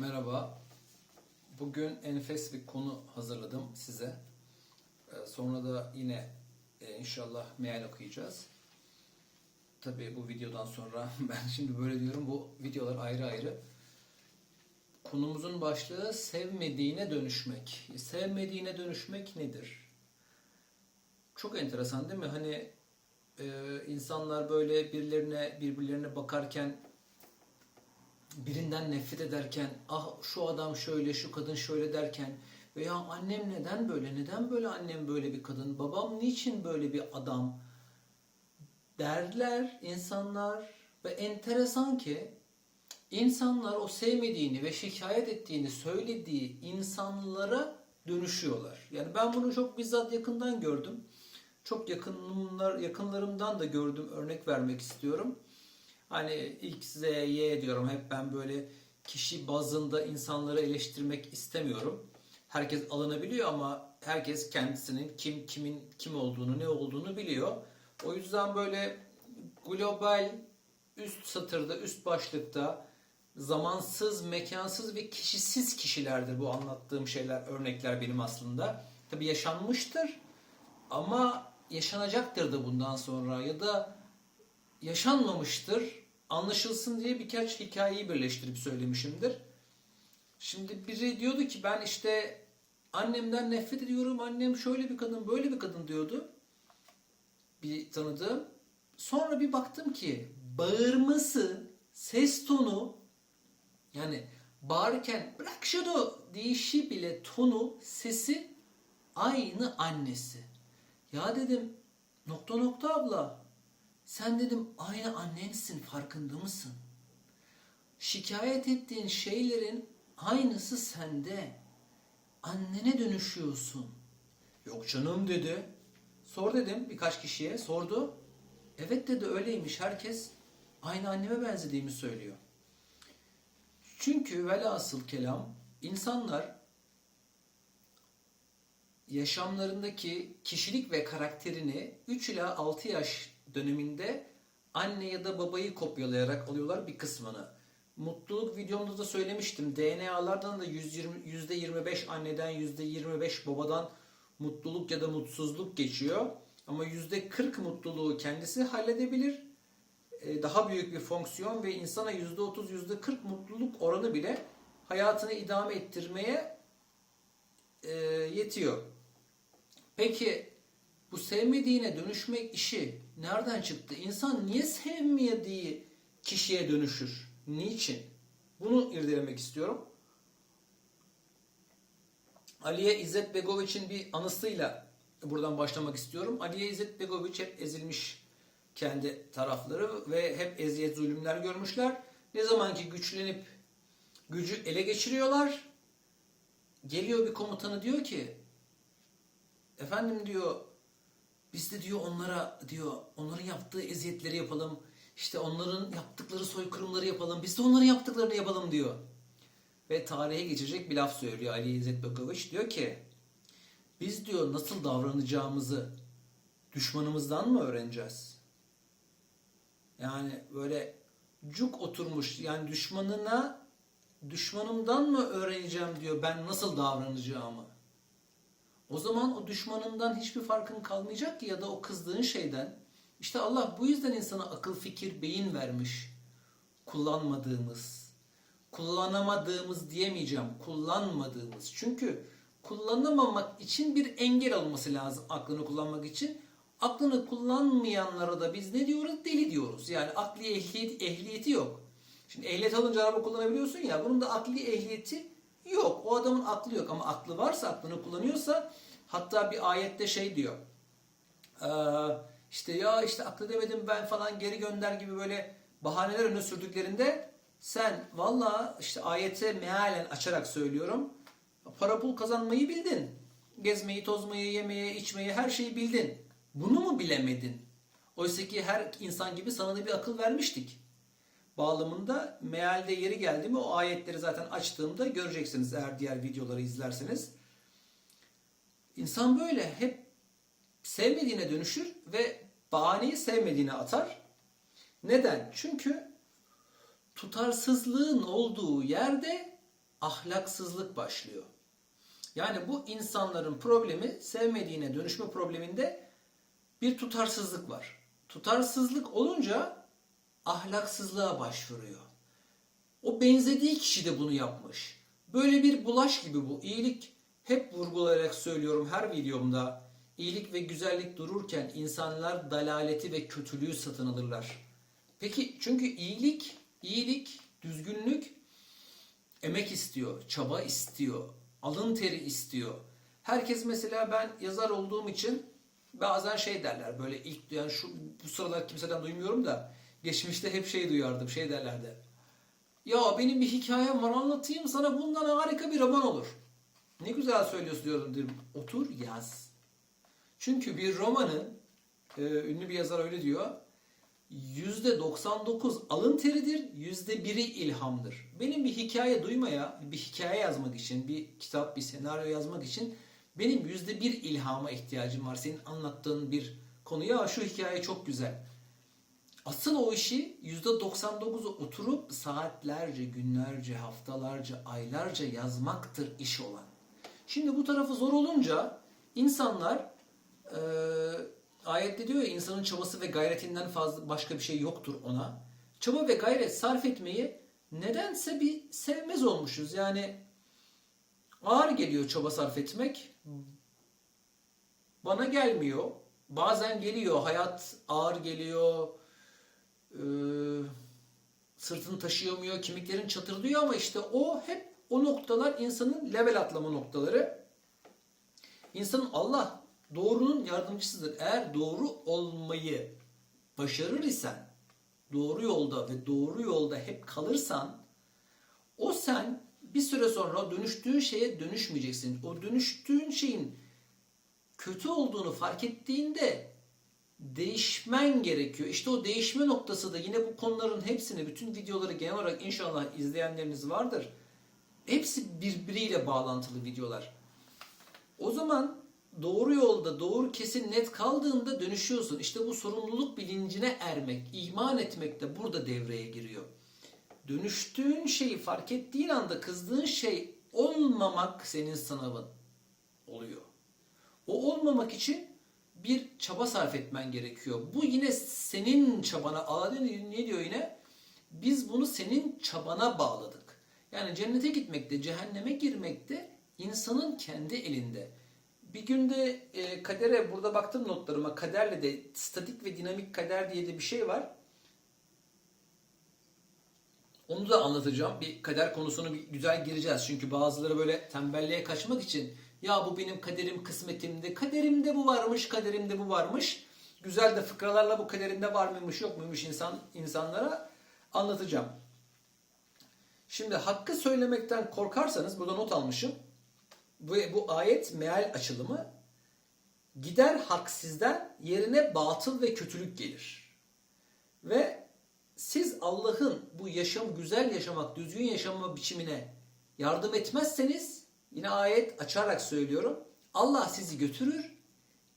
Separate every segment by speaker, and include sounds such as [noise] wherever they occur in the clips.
Speaker 1: Merhaba. Bugün enfes bir konu hazırladım size. Ee, Sonra da yine e, inşallah meal okuyacağız. Tabii bu videodan sonra [laughs] ben şimdi böyle diyorum bu videolar ayrı ayrı. Konumuzun başlığı sevmediğine dönüşmek. Sevmediğine dönüşmek nedir? Çok enteresan değil mi? Hani e, insanlar böyle birilerine birbirlerine bakarken birinden nefret ederken ah şu adam şöyle şu kadın şöyle derken veya annem neden böyle neden böyle annem böyle bir kadın babam niçin böyle bir adam derler insanlar ve enteresan ki insanlar o sevmediğini ve şikayet ettiğini söylediği insanlara dönüşüyorlar. Yani ben bunu çok bizzat yakından gördüm. Çok yakınlar, yakınlarımdan da gördüm örnek vermek istiyorum. Hani X, Z, Y diyorum. Hep ben böyle kişi bazında insanları eleştirmek istemiyorum. Herkes alınabiliyor ama herkes kendisinin kim kimin kim olduğunu, ne olduğunu biliyor. O yüzden böyle global üst satırda, üst başlıkta zamansız, mekansız ve kişisiz kişilerdir bu anlattığım şeyler, örnekler benim aslında. Tabi yaşanmıştır ama yaşanacaktır da bundan sonra ya da yaşanmamıştır. Anlaşılsın diye birkaç hikayeyi birleştirip söylemişimdir. Şimdi biri diyordu ki ben işte annemden nefret ediyorum. Annem şöyle bir kadın, böyle bir kadın diyordu. Bir tanıdığım. Sonra bir baktım ki bağırması, ses tonu yani bağırırken bırak şunu deyişi bile tonu, sesi aynı annesi. Ya dedim nokta nokta abla sen dedim aynı annensin farkında mısın? Şikayet ettiğin şeylerin aynısı sende. Annene dönüşüyorsun. Yok canım dedi. Sor dedim birkaç kişiye sordu. Evet dedi öyleymiş herkes aynı anneme benzediğimi söylüyor. Çünkü velhasıl kelam insanlar yaşamlarındaki kişilik ve karakterini 3 ila 6 yaş döneminde anne ya da babayı kopyalayarak alıyorlar bir kısmını. Mutluluk videomda da söylemiştim. DNA'lardan da 120, %25 anneden %25 babadan mutluluk ya da mutsuzluk geçiyor. Ama %40 mutluluğu kendisi halledebilir. Ee, Daha büyük bir fonksiyon ve insana %30, %40 mutluluk oranı bile hayatını idame ettirmeye e, yetiyor. Peki bu sevmediğine dönüşmek işi nereden çıktı? İnsan niye sevmediği kişiye dönüşür? Niçin? Bunu irdelemek istiyorum. Aliye İzzet Begoviç'in bir anısıyla buradan başlamak istiyorum. Aliye İzzet Begoviç hep ezilmiş kendi tarafları ve hep eziyet zulümler görmüşler. Ne zaman ki güçlenip gücü ele geçiriyorlar, geliyor bir komutanı diyor ki efendim diyor biz de diyor onlara diyor onların yaptığı eziyetleri yapalım. İşte onların yaptıkları soykırımları yapalım. Biz de onların yaptıklarını yapalım diyor. Ve tarihe geçecek bir laf söylüyor Ali İzzet Begoviç. Diyor ki biz diyor nasıl davranacağımızı düşmanımızdan mı öğreneceğiz? Yani böyle cuk oturmuş yani düşmanına düşmanımdan mı öğreneceğim diyor ben nasıl davranacağımı. O zaman o düşmanından hiçbir farkın kalmayacak ki ya da o kızdığın şeyden. İşte Allah bu yüzden insana akıl, fikir, beyin vermiş. Kullanmadığımız, kullanamadığımız diyemeyeceğim, kullanmadığımız. Çünkü kullanamamak için bir engel olması lazım aklını kullanmak için. Aklını kullanmayanlara da biz ne diyoruz? Deli diyoruz. Yani akli ehliyet, ehliyeti yok. Şimdi ehliyet alınca araba kullanabiliyorsun ya bunun da akli ehliyeti yok. O adamın aklı yok ama aklı varsa aklını kullanıyorsa hatta bir ayette şey diyor. Ee, işte ya işte aklı demedim ben falan geri gönder gibi böyle bahaneler öne sürdüklerinde sen valla işte ayete mealen açarak söylüyorum. Para pul kazanmayı bildin. Gezmeyi, tozmayı, yemeyi, içmeyi her şeyi bildin. Bunu mu bilemedin? Oysa ki her insan gibi sana da bir akıl vermiştik bağlamında mealde yeri geldi mi o ayetleri zaten açtığımda göreceksiniz eğer diğer videoları izlerseniz. İnsan böyle hep sevmediğine dönüşür ve bahaneyi sevmediğine atar. Neden? Çünkü tutarsızlığın olduğu yerde ahlaksızlık başlıyor. Yani bu insanların problemi sevmediğine dönüşme probleminde bir tutarsızlık var. Tutarsızlık olunca ahlaksızlığa başvuruyor. O benzediği kişi de bunu yapmış. Böyle bir bulaş gibi bu. İyilik hep vurgulayarak söylüyorum her videomda. İyilik ve güzellik dururken insanlar dalaleti ve kötülüğü satın alırlar. Peki çünkü iyilik, iyilik, düzgünlük emek istiyor, çaba istiyor, alın teri istiyor. Herkes mesela ben yazar olduğum için bazen şey derler böyle ilk duyan şu bu sıralar kimseden duymuyorum da geçmişte hep şey duyardım şey derlerdi. Ya benim bir hikayem var anlatayım sana bundan harika bir roman olur. Ne güzel söylüyorsun diyorum. Otur yaz. Çünkü bir romanı e, ünlü bir yazar öyle diyor. %99 alın teridir, %1'i ilhamdır. Benim bir hikaye duymaya, bir hikaye yazmak için, bir kitap, bir senaryo yazmak için benim %1 ilhama ihtiyacım var. Senin anlattığın bir konuya şu hikaye çok güzel. Asıl o işi %99'u oturup saatlerce, günlerce, haftalarca, aylarca yazmaktır iş olan. Şimdi bu tarafı zor olunca insanlar e, ayette diyor ya insanın çabası ve gayretinden fazla başka bir şey yoktur ona. Çaba ve gayret sarf etmeyi nedense bir sevmez olmuşuz. Yani ağır geliyor çaba sarf etmek. Bana gelmiyor. Bazen geliyor. Hayat ağır geliyor. Ee, sırtını taşıyamıyor. Kemiklerin çatırdıyor ama işte o hep o noktalar insanın level atlama noktaları. İnsanın Allah doğrunun yardımcısıdır. Eğer doğru olmayı başarır isen, doğru yolda ve doğru yolda hep kalırsan, o sen bir süre sonra dönüştüğün şeye dönüşmeyeceksin. O dönüştüğün şeyin kötü olduğunu fark ettiğinde değişmen gerekiyor. İşte o değişme noktası da yine bu konuların hepsini, bütün videoları genel olarak inşallah izleyenleriniz vardır. Hepsi birbiriyle bağlantılı videolar. O zaman doğru yolda, doğru kesin net kaldığında dönüşüyorsun. İşte bu sorumluluk bilincine ermek, iman etmek de burada devreye giriyor. Dönüştüğün şeyi fark ettiğin anda kızdığın şey olmamak senin sınavın oluyor. O olmamak için bir çaba sarf etmen gerekiyor. Bu yine senin çabana, Allah ne diyor yine? Biz bunu senin çabana bağladık. Yani cennete gitmekte, cehenneme girmekte insanın kendi elinde. Bir günde e, kadere, burada baktım notlarıma, kaderle de statik ve dinamik kader diye de bir şey var. Onu da anlatacağım. Bir kader konusunu bir güzel gireceğiz. Çünkü bazıları böyle tembelliğe kaçmak için ya bu benim kaderim kısmetimde, kaderimde bu varmış, kaderimde bu varmış. Güzel de fıkralarla bu kaderimde var mıymış yok muymuş insan insanlara anlatacağım. Şimdi hakkı söylemekten korkarsanız burada not almışım. Bu, bu ayet meal açılımı gider hak sizden yerine batıl ve kötülük gelir. Ve siz Allah'ın bu yaşam güzel yaşamak, düzgün yaşama biçimine yardım etmezseniz yine ayet açarak söylüyorum. Allah sizi götürür,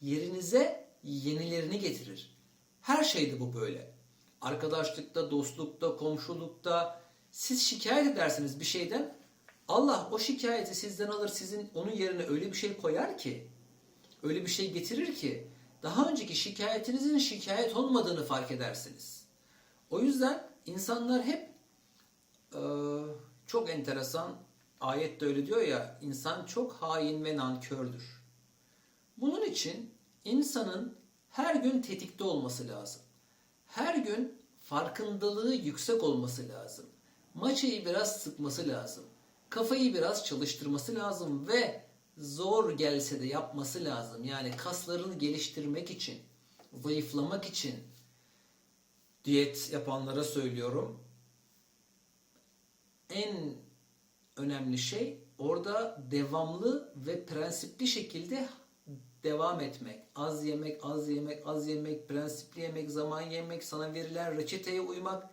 Speaker 1: yerinize yenilerini getirir. Her şeyde bu böyle. Arkadaşlıkta, dostlukta, komşulukta siz şikayet edersiniz bir şeyden. Allah o şikayeti sizden alır, sizin onun yerine öyle bir şey koyar ki, öyle bir şey getirir ki daha önceki şikayetinizin şikayet olmadığını fark edersiniz. O yüzden insanlar hep e, çok enteresan ayette öyle diyor ya insan çok hain ve nankördür. Bunun için insanın her gün tetikte olması lazım. Her gün farkındalığı yüksek olması lazım. Maçayı biraz sıkması lazım. Kafayı biraz çalıştırması lazım ve zor gelse de yapması lazım. Yani kaslarını geliştirmek için, zayıflamak için, diyet yapanlara söylüyorum. En önemli şey orada devamlı ve prensipli şekilde devam etmek. Az yemek, az yemek, az yemek, prensipli yemek, zaman yemek, sana verilen reçeteye uymak.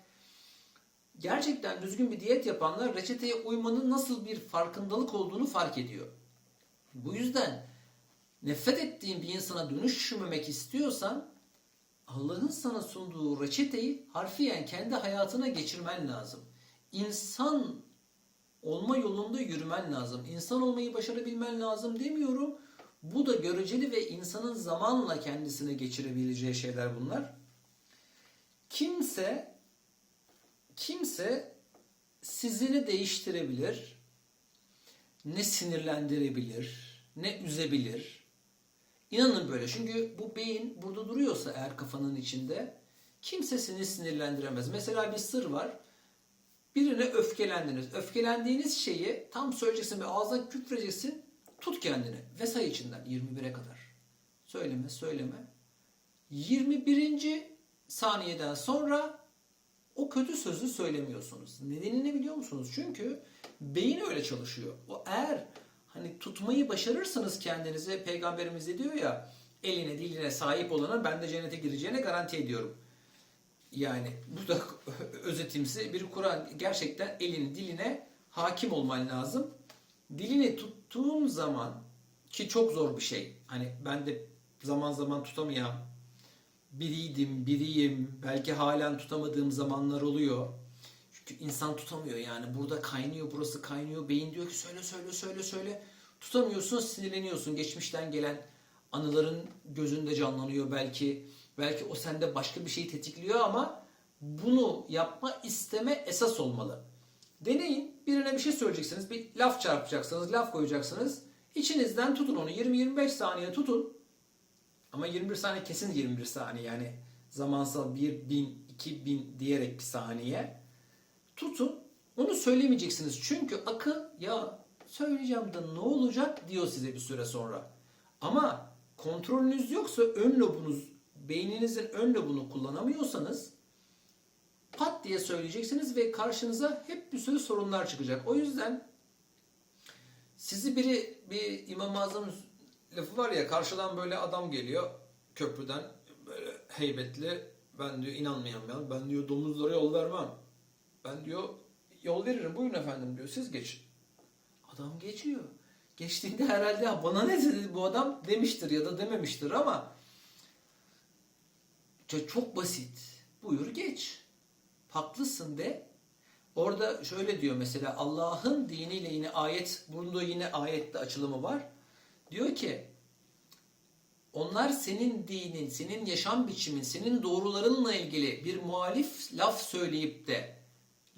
Speaker 1: Gerçekten düzgün bir diyet yapanlar reçeteye uymanın nasıl bir farkındalık olduğunu fark ediyor. Bu yüzden nefret ettiğin bir insana dönüşmemek istiyorsan Allah'ın sana sunduğu reçeteyi harfiyen kendi hayatına geçirmen lazım. İnsan olma yolunda yürümen lazım. İnsan olmayı başarabilmen lazım demiyorum. Bu da göreceli ve insanın zamanla kendisine geçirebileceği şeyler bunlar. Kimse kimse sizini değiştirebilir, ne sinirlendirebilir, ne üzebilir. İnanın böyle. Çünkü bu beyin burada duruyorsa eğer kafanın içinde kimse seni sinirlendiremez. Mesela bir sır var. Birine öfkelendiniz. Öfkelendiğiniz şeyi tam söyleyeceksin ve ağzına küfredeceksin. Tut kendini ve say içinden 21'e kadar. Söyleme, söyleme. 21. saniyeden sonra o kötü sözü söylemiyorsunuz. Nedenini biliyor musunuz? Çünkü beyin öyle çalışıyor. O eğer hani tutmayı başarırsanız kendinize peygamberimiz de diyor ya eline diline sahip olana ben de cennete gireceğine garanti ediyorum. Yani bu da [laughs] özetimsi bir Kur'an. Gerçekten elin diline hakim olman lazım. Dilini tuttuğun zaman ki çok zor bir şey. Hani ben de zaman zaman tutamayan biriydim, biriyim. Belki halen tutamadığım zamanlar oluyor. Çünkü insan tutamıyor yani. Burada kaynıyor, burası kaynıyor. Beyin diyor ki söyle söyle söyle söyle. Tutamıyorsun, sinirleniyorsun. Geçmişten gelen anıların gözünde canlanıyor belki. Belki o sende başka bir şeyi tetikliyor ama bunu yapma isteme esas olmalı. Deneyin. Birine bir şey söyleyeceksiniz. Bir laf çarpacaksınız, laf koyacaksınız. İçinizden tutun onu. 20-25 saniye tutun. Ama 21 saniye kesin 21 saniye. Yani zamansal 1, 1000, 2000 diyerek bir saniye. Tutun. Onu söylemeyeceksiniz. Çünkü akıl ya söyleyeceğim de ne olacak diyor size bir süre sonra. Ama kontrolünüz yoksa ön lobunuz, beyninizin ön lobunu kullanamıyorsanız pat diye söyleyeceksiniz ve karşınıza hep bir sürü sorunlar çıkacak. O yüzden sizi biri bir İmam-ı Azam lafı var ya karşıdan böyle adam geliyor köprüden böyle heybetli ben diyor inanmayan adam. Ben diyor domuzlara yol vermem. Ben diyor yol veririm buyurun efendim diyor siz geçin. Adam geçiyor. Geçtiğinde herhalde "Ya bana ne dedi bu adam demiştir ya da dememiştir ama çok, basit. Buyur geç. Haklısın de. Orada şöyle diyor mesela Allah'ın diniyle yine ayet, burada yine ayette açılımı var. Diyor ki onlar senin dinin, senin yaşam biçimin, senin doğrularınla ilgili bir muhalif laf söyleyip de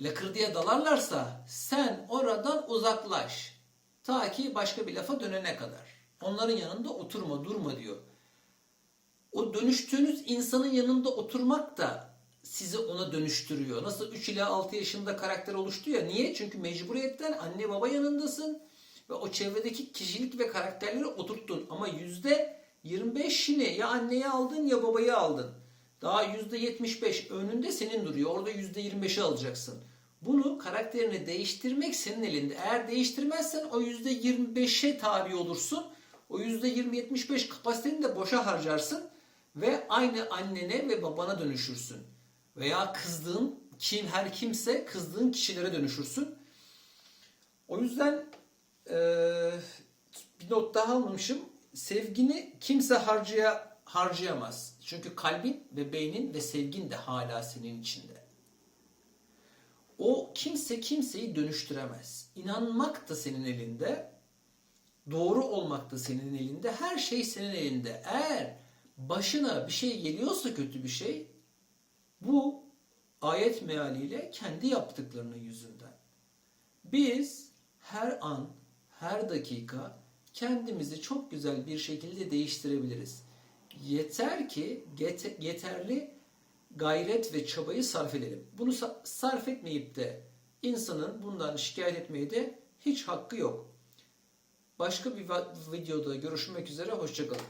Speaker 1: lakırdıya dalarlarsa sen oradan uzaklaş. Ta ki başka bir lafa dönene kadar. Onların yanında oturma, durma diyor. O dönüştüğünüz insanın yanında oturmak da sizi ona dönüştürüyor. Nasıl 3 ila 6 yaşında karakter oluştu ya. Niye? Çünkü mecburiyetten anne baba yanındasın ve o çevredeki kişilik ve karakterleri oturttun. Ama yüzde 25'ini ya anneyi aldın ya babayı aldın. Daha yüzde 75 önünde senin duruyor. Orada yüzde 25'i alacaksın. Bunu karakterini değiştirmek senin elinde. Eğer değiştirmezsen o yüzde 25'e tabi olursun. O yüzde 20-75 kapasiteni de boşa harcarsın ve aynı annene ve babana dönüşürsün. Veya kızdığın kim her kimse kızdığın kişilere dönüşürsün. O yüzden eee, bir not daha almışım. Sevgini kimse harcaya, harcayamaz. Çünkü kalbin ve beynin ve sevgin de hala senin içinde. O kimse kimseyi dönüştüremez. İnanmak da senin elinde, doğru olmak da senin elinde, her şey senin elinde. Eğer başına bir şey geliyorsa kötü bir şey, bu ayet mealiyle kendi yaptıklarının yüzünden. Biz her an, her dakika kendimizi çok güzel bir şekilde değiştirebiliriz. Yeter ki get- yeterli gayret ve çabayı sarf edelim. Bunu sa- sarf etmeyip de insanın bundan şikayet etmeye de hiç hakkı yok. Başka bir videoda görüşmek üzere, hoşçakalın.